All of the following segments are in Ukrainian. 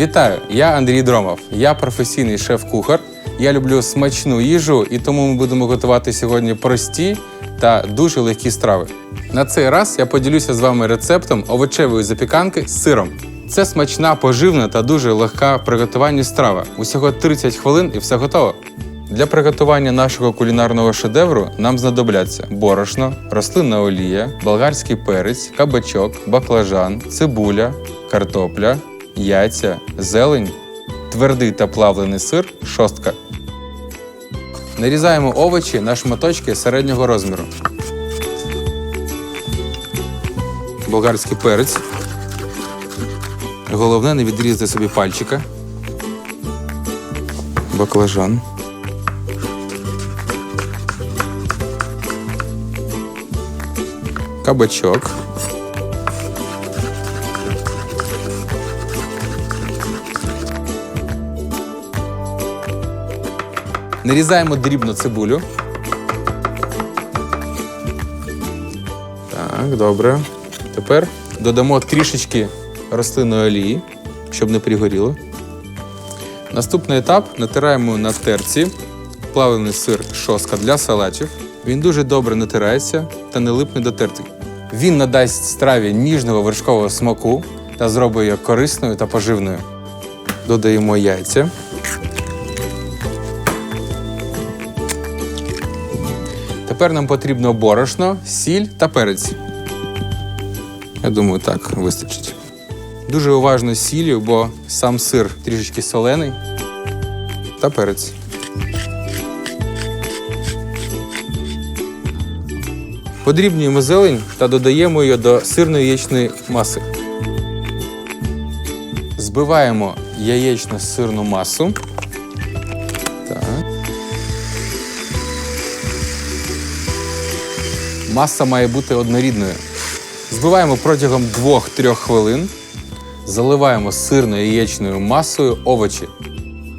Вітаю! Я Андрій Дромов. Я професійний шеф-кухар. Я люблю смачну їжу, і тому ми будемо готувати сьогодні прості та дуже легкі страви. На цей раз я поділюся з вами рецептом овочевої запіканки з сиром. Це смачна, поживна та дуже легка в приготуванні страва. Усього 30 хвилин і все готово. Для приготування нашого кулінарного шедевру нам знадобляться борошно, рослинна олія, болгарський перець, кабачок, баклажан, цибуля, картопля, яйця, зелень, твердий та плавлений сир, шостка. Нарізаємо овочі на шматочки середнього розміру. Болгарський перець. Головне не відрізати собі пальчика. Баклажан. Кабачок. Нарізаємо дрібно цибулю. Так, добре. Тепер додамо трішечки рослинної олії, щоб не пригоріло. Наступний етап натираємо на терці плавлений сир шоска для салатів. Він дуже добре натирається та не липне до терти. Він надасть страві ніжного вершкового смаку та зробить її корисною та поживною. Додаємо яйця. Тепер нам потрібно борошно, сіль та перець. Я думаю, так вистачить. Дуже уважно з сіллю, бо сам сир трішечки солений. Та перець. Подрібнюємо зелень та додаємо її до сирної яєчної маси. Збиваємо яєчно-сирну масу. Маса має бути однорідною. Збиваємо протягом 2-3 хвилин. Заливаємо сирною яєчною масою овочі.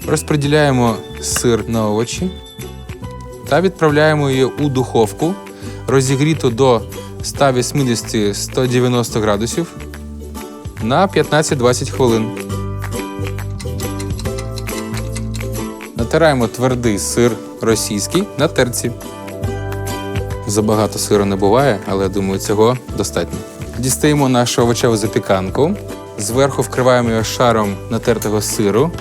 Розподіляємо сир на овочі та відправляємо її у духовку, розігріту до 180-190 градусів на 15-20 хвилин. Натираємо твердий сир російський на терці. Забагато сиру не буває, але я думаю, цього достатньо. Дістаємо нашу овочеву запіканку. Зверху вкриваємо його шаром натертого сиру.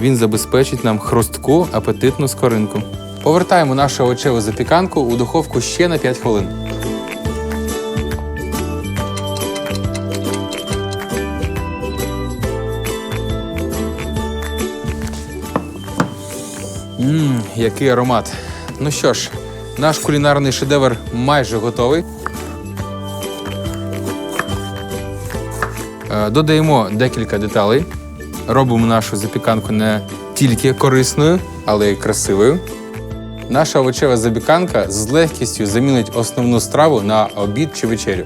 Він забезпечить нам хрустку апетитну скоринку. Повертаємо нашу овочеву запіканку у духовку ще на 5 хвилин. Ммм, який аромат. Ну що ж, наш кулінарний шедевр майже готовий. Е, Додаємо декілька деталей. Робимо нашу запіканку не тільки корисною, але й красивою. Наша овочева запіканка з легкістю замінить основну страву на обід чи вечерю.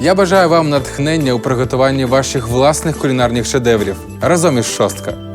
Я бажаю вам натхнення у приготуванні ваших власних кулінарних шедеврів разом із шостка.